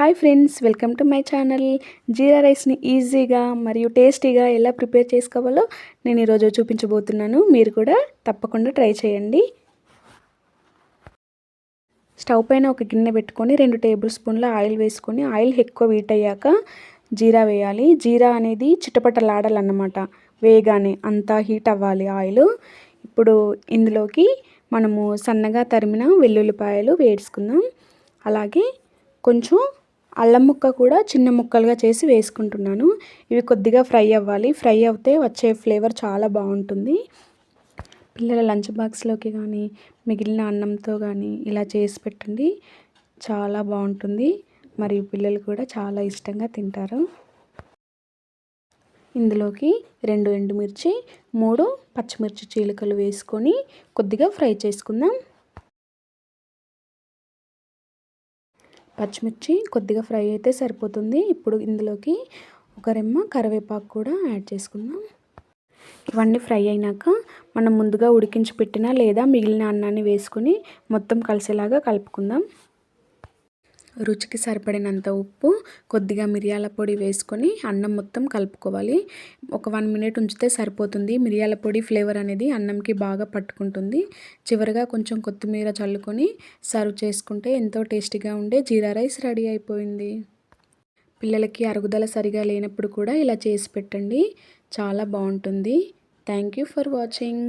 Hi friends welcome to my channel. Jeera రైస్ని ఈజీగా మరియు టేస్టీగా ఎలా ప్రిపేర్ చేసుకోవాలో నేను ఈరోజు చూపించబోతున్నాను. మీరు కూడా తప్పకుండా ట్రై చేయండి. స్టవ్ పైన ఒక గిన్నె పెట్టుకొని రెండు టేబుల్ స్పూన్ల ఆయిల్ వేసుకొని ఆయిల్ ఎక్కువ వీట్ అయ్యాక జీరా వేయాలి. జీరా అనేది చిటపటలాడాలన్నమాట. వేగానే అంతా హీట్ అవ్వాలి ఆయిల్. ఇప్పుడు ఇందులోకి మనము సన్నగా తరిమిన వెల్లుల్లిపాయలు వేసుకుందాం. అలాగే కొంచెం అల్లం ముక్క కూడా చిన్న ముక్కలుగా చేసి వేసుకుంటున్నాను. ఇవి కొద్దిగా ఫ్రై అవ్వాలి. ఫ్రై అవుతే వచ్చే ఫ్లేవర్ చాలా బాగుంటుంది. పిల్లల లంచ్ బాక్స్లోకి కానీ మిగిలిన అన్నంతో కానీ ఇలా చేసి పెట్టండి. చాలా బాగుంటుంది. మరియు పిల్లలు కూడా చాలా ఇష్టంగా తింటారు. ఇందులోకి రెండు ఎండుమిర్చి మూడు పచ్చిమిర్చి చీలికలు వేసుకొని కొద్దిగా ఫ్రై చేసుకుందాం. పచ్చిమిర్చి కొద్దిగా ఫ్రై అయితే సరిపోతుంది. ఇప్పుడు ఇందులోకి ఒక రెమ్మ కరివేపాకు కూడా యాడ్ చేసుకుందాం. ఇవన్నీ ఫ్రై అయినాక మనం ముందుగా ఉడికించి పెట్టిన లేదా మిగిలిన అన్నాన్ని వేసుకొని మొత్తం కలిసేలాగా కలుపుకుందాం. రుచికి సరిపడినంత ఉప్పు కొద్దిగా మిరియాల పొడి వేసుకొని అన్నం మొత్తం కలుపుకోవాలి. ఒక వన్ మినిట్ ఉంచితే సరిపోతుంది. మిరియాల పొడి ఫ్లేవర్ అనేది అన్నంకి బాగా పట్టుకుంటుంది. చివరిగా కొంచెం కొత్తిమీర చల్లుకొని సర్వ్ చేసుకుంటే ఎంతో టేస్టీగా ఉండే జీరా రైస్ రెడీ అయిపోయింది. పిల్లలకి అరుగుదల సరిగా లేనప్పుడు కూడా ఇలా చేసి పెట్టండి. చాలా బాగుంటుంది. Thank you for watching.